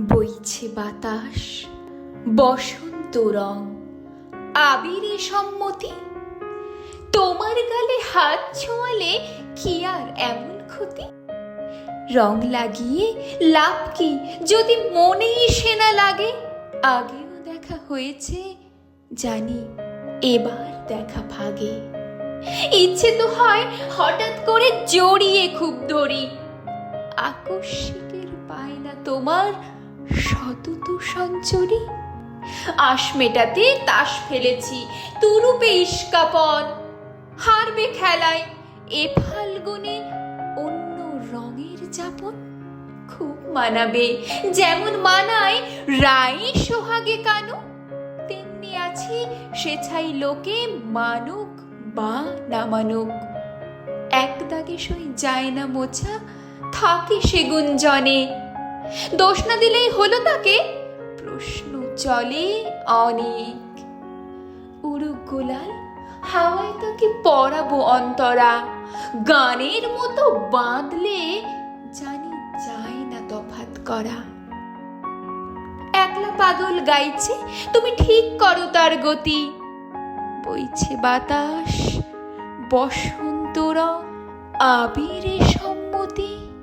বইছে বাতাস, বসন্ত রং। আবিরে সম্মতি, তোমার গালে হাত ছোঁয়ালে কি আর এমন ক্ষতি? রং লাগিয়ে লাভ কি যদি মনেই সেনা লাগে? আগেও দেখা হয়েছে, জানি এবার দেখা ভাগে। ইচ্ছে তো হয় হঠাৎ করে জড়িয়ে খুব ধরি। আকস্মিকের পায় না তোমার শতত সঞ্চরি আশ মেটাতে তাস ফেলেছি, তুরুপে ইস্কাপন। হারবে খেলায় এ ফাল্গুনে অন্য রঙের যাপন। খুব মানাবে, যেমন মানায় রাই সোহাগে কানু। তেমনি আছি সেছাই লোকে মানুক বা না মানুক। এক দাগে সই যায় না মোছা, থাকে সে গুঞ্জনে দোষ না দিলেই হলো তাকে? প্রশ্ন চলে অনেক। উড়ুক গোলাল, হাওয়ায় তাকে পরাবো অন্তরা। গানের মতো বাঁধলে জানি যায় না তফাত করা। একলা পাগল গাইছে, তুমি ঠিক করো তার গতি। বইছে বাতাস, বসন্ত রং, আবিরে সম্মতি।